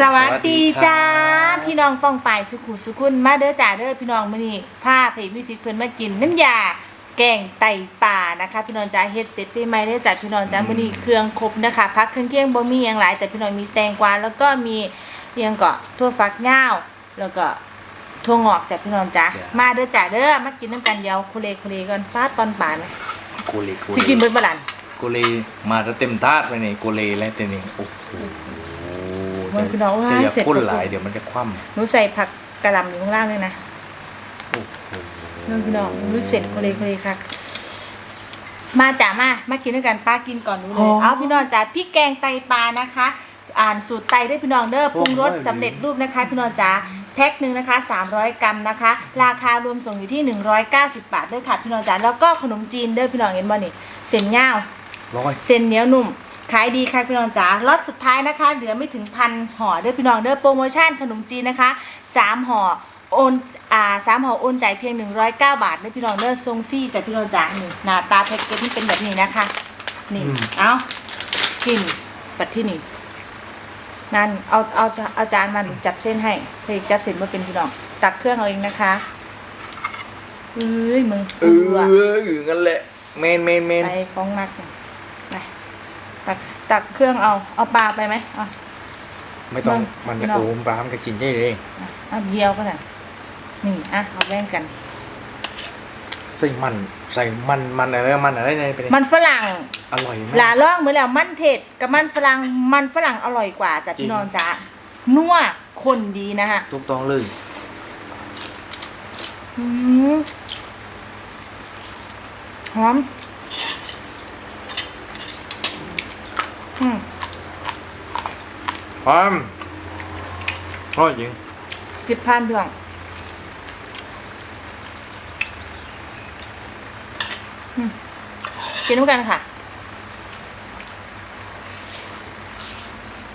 สวัสดีจ้าสวัสดีครับพี่น้องป้องปายสุขุสุขุนมาเด้อจ้าเด้อพี่น้องมื้อนี้ผ้าเพจมิวสิกเพิ่นมากินน้ำยาแกงไตป่านะคะพี่น้องจ้าเฮ็ดเสร็จไปไหมเด้อจ้าพี่น้องจ้ามื้อนี้เครื่องครบนะคะพักเครื่องเที่ยงบ่มีหยังหลายจ้าพี่น้องมีแตงกวาแล้วก็มีเอียงเกาะถั่วฝักยาวแล้วก็ถั่วงอกจ้าพี่น้องจ้าจ้ะมาเด้อจ้าเด้อมากินน้ำกันเดียวคุเลคุเลกันฟ้าตอนบ่ายไหมโกเลโกสิเลกินเบิดบ่ล่ะโกเลมาแล้วเต็มทาดไปนี่โกเลแล้วแต่นี่โอ้โห มันพี่น้องว่าจะอย่าเสร็จพ่นปุ๊บหลายเดี๋ยวมันจะคว่หนูใส่ผักกะหล่ำอยู่ข้างล่างเลยนะำโอ้โหน้องพี่น้องรู้เสร็จโคเลโคเลค่ะมาจ้ามามากินด้วยกันป้ากินก่อนหนูเลยเอาพี่น้องจ้าพริกแกงไตปลานะคะ อ่านสูตรไตด้วยพี่น้องเด้อปรุงรสสำเร็จรูปนะคะ พี่น้องจ้าแพ็คหนึ่งนะคะ 300 กรัมนะคะ ราคารวมส่งอยู่ที่ 190 บาทเด้อค่ะพี่น้องจ้าแล้วก็ขนมจีนเด้อพี่น้องเห็นบ่นี่เส้นย่าวร้อยเส้นเหนียวนุ่ม ขายดีค่ะพี่น้องจ๋าล็อตสุดท้ายนะคะ เหลือไม่ถึงพันห่อเด้อพี่น้องเด้อโปรโมชั่นขนมจีนนะคะสามห่อโอนอ่าสามห่อโอนจ่ายเพียง 109 บาทเด้อพี่น้องเด้อทรงฟรีแต่พี่น้องจ๋านี่หน้าตาแพ็กเกจนี่เป็นแบบนี้นะคะ นี่เอากินปัดที่นี่นั่นเอาเอาเอาจานมาหนูจับเส้นให้เพกจับเส้นมาเป็นพี่น้องตักเครื่องเอาเองนะคะเอ้ยมึงเอกูอะองั้นแหละเมนเมนเมนไปฟ้องมักเนี่ยไป ตักตักเครื่องเอา เอาปลาไปไหมเอะ ไม่ต้องมึงมันพี่จะน้องโอมปลามันก็กินได้เองเอาเยียวก็ได้นี่อะเอาแบ่งกัน ใส่มันใส่มันมันอะไรมันอะไรในไปมันฝรั่งอร่อยมาหลากล่องเหมือนแล้วมันเผ็ดกับมันฝรั่งมันฝรั่งอร่อยกว่าจ้ะจริงพี่น้องจ้านัวคนดีนะฮะถูกต้องเลยอืมหอมอืม พร้อมอร่อยจริงสิบพันเพียงอืมกินด้วยกันค่ะ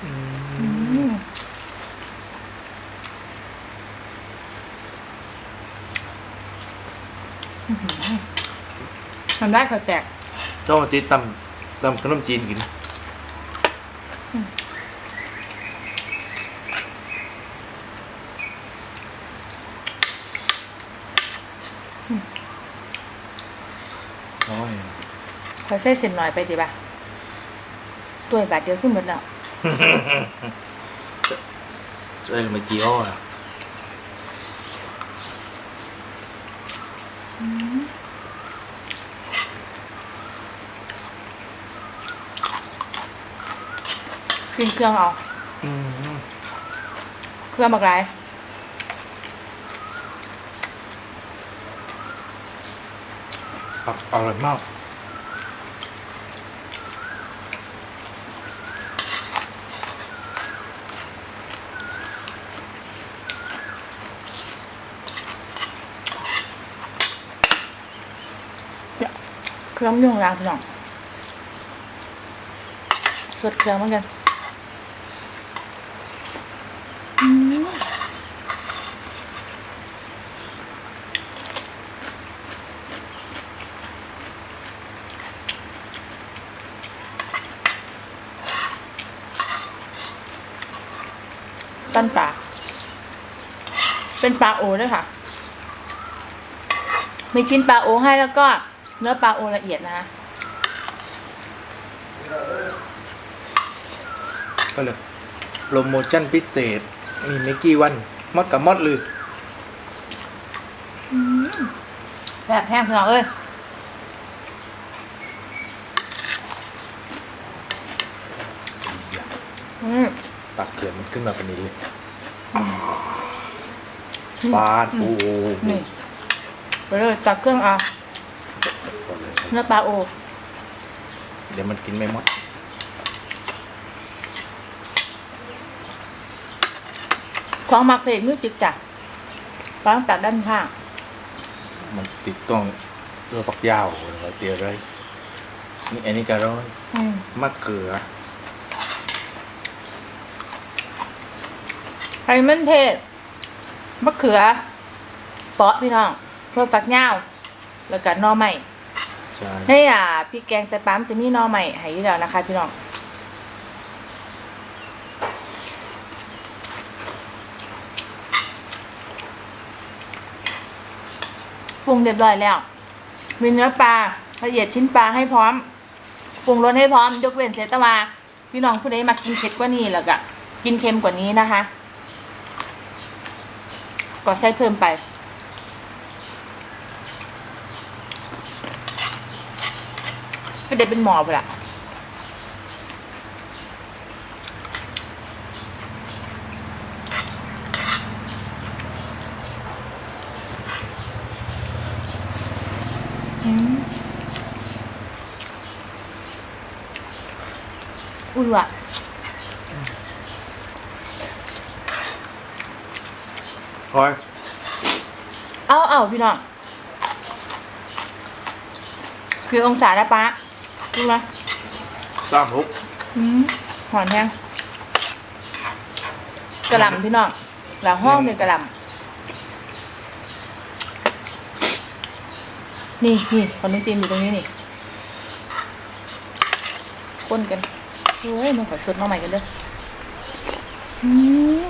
อืมอื้อหือทำได้เขาแจกต้องมาตีตำตำขนมจีนกิน โอ้ยขอใส่เส้นหน่อยไปดีป่ะตัวบาทเดียวขึ้นหมดแล้วเอ้ยมากี่อ้ออะกินเครื่องเอาอืมเครื่องมากไร ออร่อยมากเครื่องยุ่งรางพี่น้องสดเครื่องเหมือนกัน ต้นปลาเป็นปลาโอด้วยค่ะ มีชิ้นปลาโอให้แล้วก็เนื้อปลาโอละเอียดนะคะก็เลยโปรโมชั่นพิเศษ มีไม่กี่วันมดกับมดเลยแซ่บแห้งเพื่อนเอ้ยอืม ตักเขื่อนมันขึ้นมาเป็นนี้เลยปาดโอ้โหนี่ไปเลยตักเครื่องเอาเนื้อปลาโอ เดี๋ยวมันกินไม่หมดของมักเพลมิวสิกจ้ะฟังตัดด้านข้าง มันติดต้องเรือฝักยาวเราเตียเลยนี่อันนี้ก็ร้อยอืมมะเขือ ไอ้มันเทศมะเขือ เปาะพี่น้องเพื่อฟักเง่าแล้วก็หนอใหม่ใช่ให้อ่าพี่แกงแต่ปั๊มจะมีนอใหม่ให้อยู่แล้วนะคะ พี่น้องปรุงเรียบร้อยแล้ว มีเนื้อปลาละเอียดชิ้นปลาให้พร้อมปรุงรสให้พร้อม ยกเว้นเสตวาพี่น้องผู้ใดมากินเผ็ดกว่านี้แล้วก็กินเค็มกว่านี้นะคะ ก็ใส่เพิ่มไปก็เด็ดเป็นหมอไปละอืมอุ่นว่ะ คอยเอาเอาพี่น้องคือองศาแล้วปะดูไหมสามทุกอืมหอนแห้งกระหลำพี่น้องแล้วห้องเป็นกระหลำนี่นี่ขนมจีนอยู่ตรงนี้นี่คนกันเฮ้ยมันขอสดมาใหม่กันเด้ออืม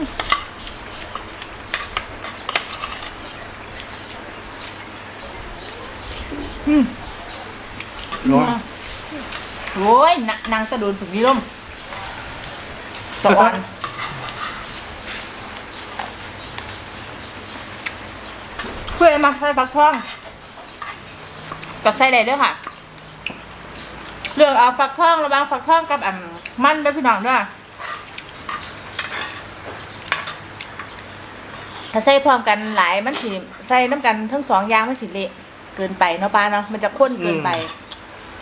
อืม ร้อน โอ้ ยนนางตะโดนถึงนี้ล่มสวรรค์เพื่อมาใส่ฟักทองก็ใส่ได้เด้วยค่ะ เลือกเอาฟักทองระหว่างฟักทองกับอ่ำมันเด้อพี่น้องเด้วยถ้าใส่พร้อมกันหลายมันสิใส่น้ำกันทั้งสองอย่างมันสิเละเกินไปเนาะป้าเนาะมันจะข้นเกินไป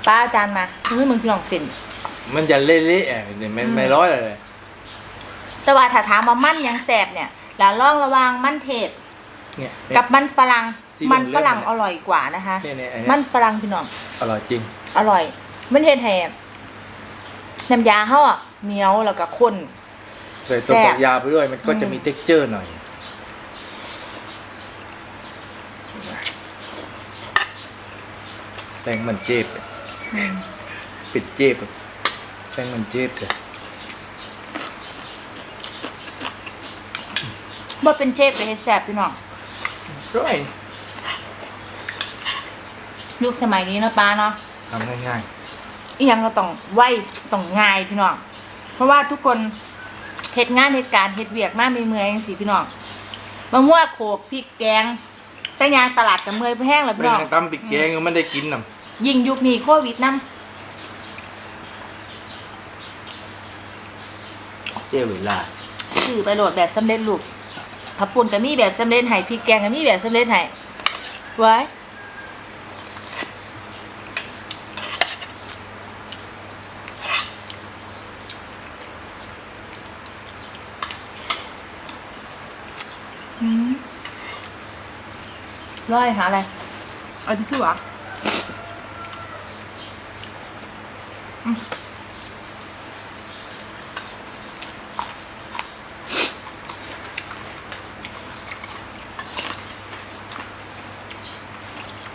ป้าอาจารย์มาเฮ้ยมึงพี่น้องสิน มันจะเละๆอะเนี่ยไม่อืมไม่ร้อยเลยแต่ว่าถ้าถามว่ามันยังแสบเนี่ยแล้วล่องระหวางมันเทศ เนี่ย กับมันฝรั่งสีเหลืองมันฝรั่งเลือดอร่อยกว่านะคะ เนี่ยเนี่ยอันมัเนี้ยนฝรั่งพี่น้อง อร่อยจริง อร่อย มันเทศแหบน้ำยาเขาอะเหนียวแล้วก็ข้น ใส่แซ่ตัวบฝักยาวไปด้วยมันก็จะอืมมี t e x t อร์หน่อยแป้งมันเจ็บอะ ปิดเจ็บอะแป้งมันเจ็บเลยบ่เป็นเชฟเลยเฮ็ดแสบพี่น้องร้อยยุคสมัยนี้เนาะป้าเนาะทำง่ายอีหยังเราต้องไวต้องง่ายพี่น้องเพราะว่าทุกคนเฮ็ดงานเหตุการณ์เฮ็ดเวียกมากมีเมื่อยจังซี่พี่น้องมะม่วงโขกพริกแกงแต่ยางตลาดกับเมื่อยแห้งแล้วๆพี่ไม่น้องต้องตำปิดแกงก็ไม่ได้กินน่ะ ยิ่งยุคนี้โควิดนํเจ้าเวลาซื้อไปโหลดแบบสำเร็จรูปผักปุ่นก็มีแบบสำเร็จให้พริกแกงก็มีแบบสำเร็จให้ไว้อืมร้อยหาอะไรเอาที่ชื่อวะ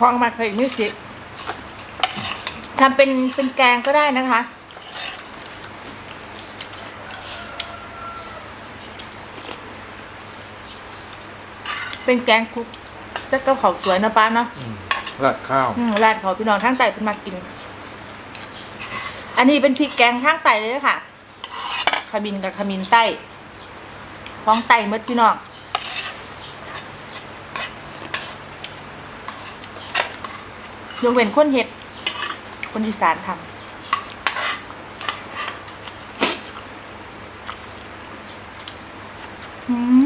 องมาเคยมิวสิกทำเป็นเป็นแกงก็ได้นะคะ เป็นแกงคลุกแล้วก็เขาวสวยนะป้าเนาะอืมราดข้าวอืมร้านเขาพี่น้องทั้งไต่เป็นมากิน อันนี้เป็นพริกแกงทั้งไต่เลยค่ะขมินกับขมินใต้ของไต่หมดพี่น้อง ยกเว้นคนเห็ด คนอีสานทำอืม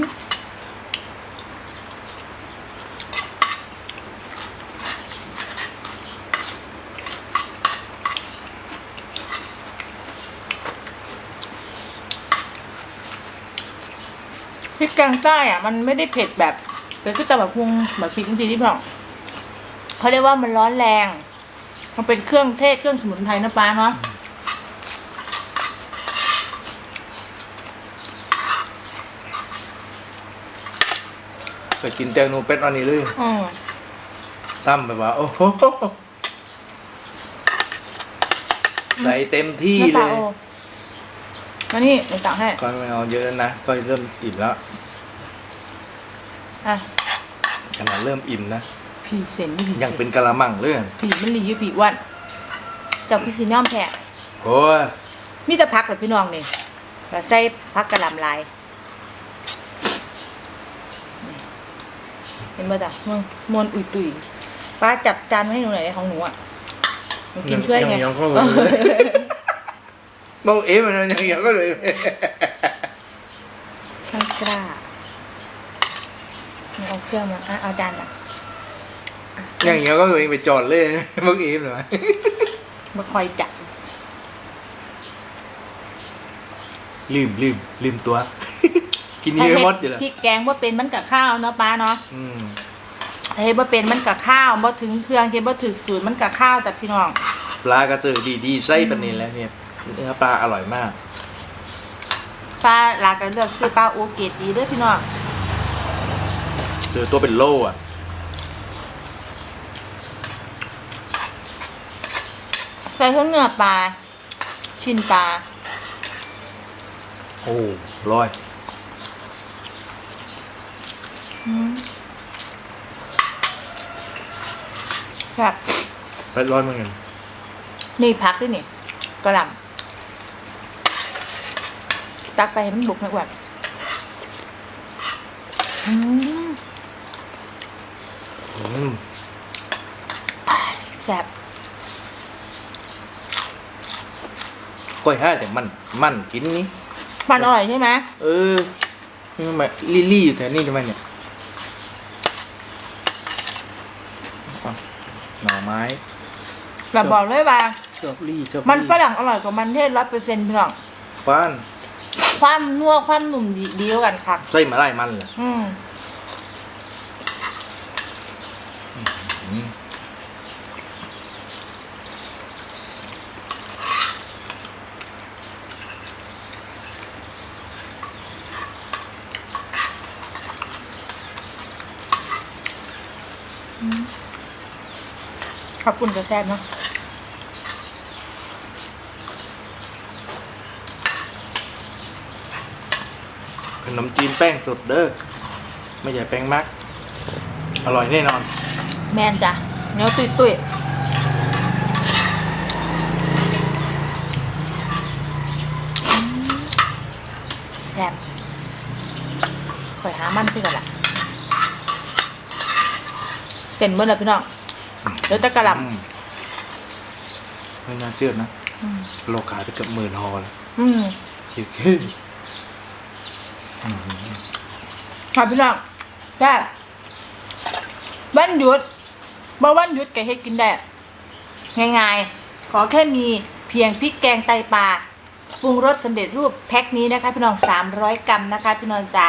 พริกแกงใต้อะ มันไม่ได้เผ็ดแบบเป็นก็แต่แบบพุงแบบพริกจริงๆที่บอก เขาเรียกว่ามันร้อนแรง มันเป็นเครื่องเทศเครื่องสมุนไพรนะป้าเนาะใส่กินแตงโมเป็ดอันนี้เลยอืมตั้มแบบว่า โอ้โหใส่เต็มที่น้ำเลตายโอมานี่เดี๋ยวตักให้ ก็ไม่เอาเยอะนะก็เริ่มอิ่มแล้ว อะ ขนาดเริ่มอิ่มนะ ผีเส้นไม่ผียังเป็นกะละมังเลยผีมันหลีอยู่ผีอ้วันเจ้าพี่สิน้อมแท้โอ้ยมีแต่พักเลยพี่น้องนี่เราใส่พักกระหล่ำลายนี่เห็นไหมจ๊ะมึงมวนอุยตุยป้าจับจานมาให้หนูหน่อยได้ของหนูอะหนูกินช่วยไงยังเข้าเลยบอกเอ๊ะมันยังยังก็เลยช่างกล้าเอาเครื่องมาอะเอาจานมายังยังก็เลยไปจอดเลยบอกเอ๊ะหน่อยมาคอยจับลืมลืมลืมตัว กินเยอะหมดอยู่แล้วพริกแกงว่าเป็นมันกับข้าวเนาะป้าเนาะอืมเฮ็ดว่าเป็นมันกับข้าวบ่ถึงเครื่องเฮ็ดบ่ถึงสูตรมันกับข้าวแต่พี่น้องปลากระเจือดีดีๆไส้ปลานิลแล้วเนี่ยเนื้อปลาอร่อยมากป้าลากันเลือกซื้อปลาโอเกตดีเด้อพี่น้องเจอตัวเป็นโล่อะ ใส่เครื่องเนื้อปลา ชิ้นปลา โอ้ร้อยครับแปดร้อยเหมือนกันนี่พักด้วยนี่กระหล่ำตักไปให้มันบุกนะอ้วนอืมอืมแซ่บ ก้อยห้าแต่มันมันกินนี่มันอร่อยใช่ไหมเออนี่ทำไมลี่ลี่อยู่แถวนี้ทำไมเนี่ยอะหน่อไม้แบบบอกเลยว่าชอบลี่ชอบมันลี่ฝรั่งอร่อยกว่ามันเทศร้อยเปอร์เซ็นต์พี่น้องป้านความนัวความหนุ่มดีดีกว่ากันค่ะไส้มาไล่มันเลยอืม ขอบคุณกระแซบเนาะขนมจีนแป้งสดเด้อไม่ใช่แป้งมัก อร่อยแน่นอน แมนจ้ะเนื้อตุยตุยอืมแซ่บข่อยหามันขึ้นกันละเส้นเมื่อไรพี่น้อง เดี๋ยวตะกะหล่อืมไม่น่าเชื่อนะำอืม โลขายไปเกือบหมื่นฮอเลยอืมคิดขึ้นค่ะพี่น้องแซ่บวันหยุดบ่วันหยุดก็เฮ็ดกินได้ง่ายๆ ขอแค่มีเพียงพริกแกงไตปลาปรุงรสสำเร็จรูปแพ็คนี้นะคะ พี่น้อง300 กรัมนะคะ พี่น้องจ๋า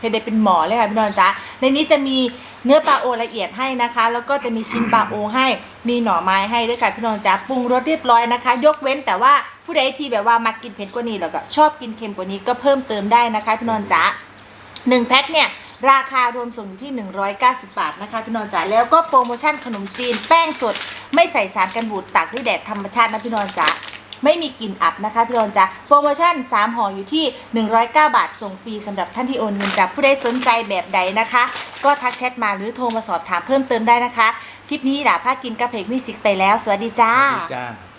เฮ็ดได้เป็นหมอเลยค่ะพี่น้องจ๋าในนี้จะมี เนื้อปลาโอละเอียดให้นะคะ แล้วก็จะมีชิ้นปลาโอให้มีหน่อไม้ให้ด้วยค่ะพี่น้องจ๋าปรุงรสเรียบร้อยนะคะ ยกเว้นแต่ว่าผู้ใดที่แบบว่ามากินเผ็ดกว่านี้แล้วก็ชอบกินเค็มกว่านี้ก็เพิ่มเติมได้นะคะพี่น้องจ๋าหนึ่งแพ็คเนี่ยราคารวมส่งอยู่ที่ 190 บาทนะคะพี่นอนจ๋าแล้วก็โปรโมชั่นขนมจีนแป้งสด ไม่ใส่สารกันบูดตากด้วยแดดธรรมชาตินะพี่นอนจ๋า ไม่มีกลิ่นอับนะคะพี่โอนจ้าโปรโมชั่น 3ห่ออยู่ที่ 109 บาทส่งฟรีสำหรับท่านที่โอนเงินจากผู้ใดสนใจแบบใดนะคะ ก็ทักแชทมาหรือโทรมาสอบถามเพิ่มเติมได้นะคะ คลิปนี้ด่าผ้ากินกระเพกมิสิกไปแล้ว สวัสดีจ้าจ้า